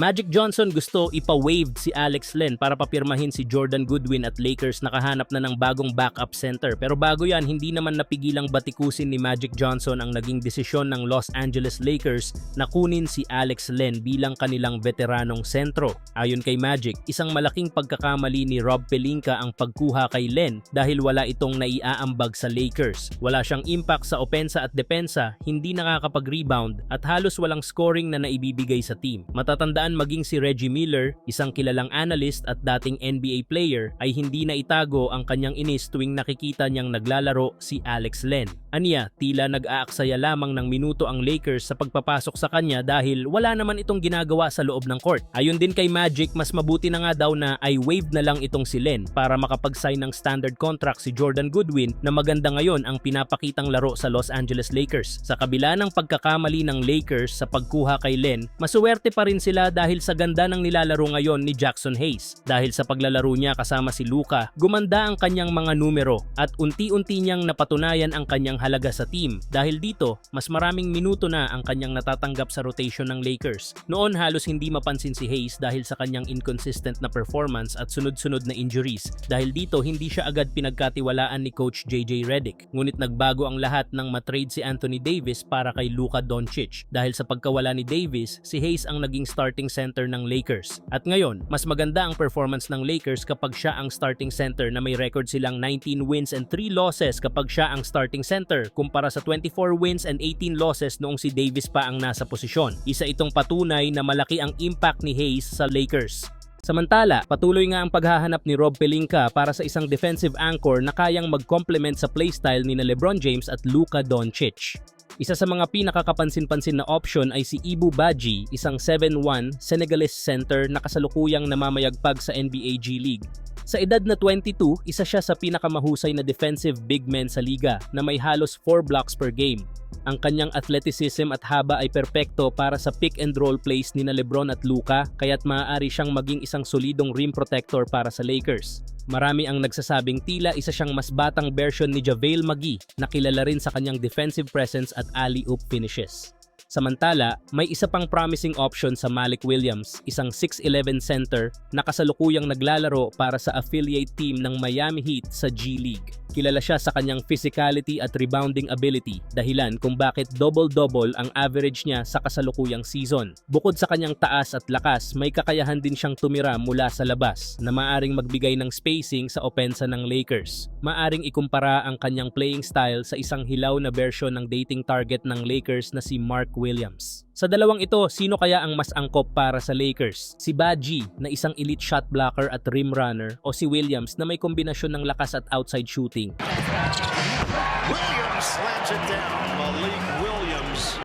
Magic Johnson gusto ipa-waived si Alex Len para papirmahin si Jordan Goodwin at Lakers nakahanap na ng bagong backup center. Pero bago yan, hindi naman napigilang batikusin ni Magic Johnson ang naging desisyon ng Los Angeles Lakers na kunin si Alex Len bilang kanilang veteranong sentro. Ayon kay Magic, isang malaking pagkakamali ni Rob Pelinka ang pagkuha kay Len dahil wala itong naiaambag sa Lakers. Wala siyang impact sa opensa at depensa, hindi nakakapag-rebound at halos walang scoring na naibibigay sa team. Matatandaan maging si Reggie Miller, isang kilalang analyst at dating NBA player, ay hindi na itago ang kanyang inis tuwing nakikita niyang naglalaro si Alex Len. Aniya, tila nag-aaksaya lamang ng minuto ang Lakers sa pagpapasok sa kanya dahil wala naman itong ginagawa sa loob ng court. Ayon din kay Magic, mas mabuti na nga daw na ay waived na lang itong si Len para makapag-sign ng standard contract si Jordan Goodwin na maganda ngayon ang pinapakitang laro sa Los Angeles Lakers. Sa kabila ng pagkakamali ng Lakers sa pagkuha kay Len, masuwerte pa rin sila dahil sa ganda ng nilalaro ngayon ni Jackson Hayes. Dahil sa paglalaro niya kasama si Luka, gumanda ang kanyang mga numero at unti-unti niyang napatunayan ang kanyang halaga sa team. Dahil dito, mas maraming minuto na ang kanyang natatanggap sa rotation ng Lakers. Noon halos hindi mapansin si Hayes dahil sa kanyang inconsistent na performance at sunod-sunod na injuries. Dahil dito, hindi siya agad pinagkatiwalaan ni Coach JJ Redick. Ngunit nagbago ang lahat nang matrade si Anthony Davis para kay Luka Doncic. Dahil sa pagkawala ni Davis, si Hayes ang naging starting center ng Lakers. At ngayon, mas maganda ang performance ng Lakers kapag siya ang starting center na may record silang 19 wins and 3 losses kapag siya ang starting center kumpara sa 24 wins and 18 losses noong si Davis pa ang nasa posisyon. Isa itong patunay na malaki ang impact ni Hayes sa Lakers. Samantala, patuloy nga ang paghahanap ni Rob Pelinka para sa isang defensive anchor na kayang mag-complement sa playstyle ni na LeBron James at Luka Doncic. Isa sa mga pinakakapansin-pansin na option ay si Ibu Baji, isang 7'1 Senegalese center na kasalukuyang namamayagpag sa NBA G League. Sa edad na 22, isa siya sa pinakamahusay na defensive big men sa liga na may halos 4 blocks per game. Ang kanyang athleticism at haba ay perpekto para sa pick and roll plays ni na Lebron at Luka kaya't maaari siyang maging isang solidong rim protector para sa Lakers. Marami ang nagsasabing tila isa siyang mas batang version ni JaVale McGee na kilala rin sa kanyang defensive presence at alley-oop finishes. Samantala, may isa pang promising option sa Malik Williams, isang 6'11 center na kasalukuyang naglalaro para sa affiliate team ng Miami Heat sa G League. Kilala siya sa kanyang physicality at rebounding ability, dahilan kung bakit double-double ang average niya sa kasalukuyang season. Bukod sa kanyang taas at lakas, may kakayahan din siyang tumira mula sa labas na maaring magbigay ng spacing sa opensa ng Lakers. Maaring ikumpara ang kanyang playing style sa isang hilaw na version ng dating target ng Lakers na si Mark Williams. Sa dalawang ito, sino kaya ang mas angkop para sa Lakers? Si Baji na isang elite shot blocker at rim runner o si Williams na may kombinasyon ng lakas at outside shooting? healthy. Williams slams it down. Malik Williams.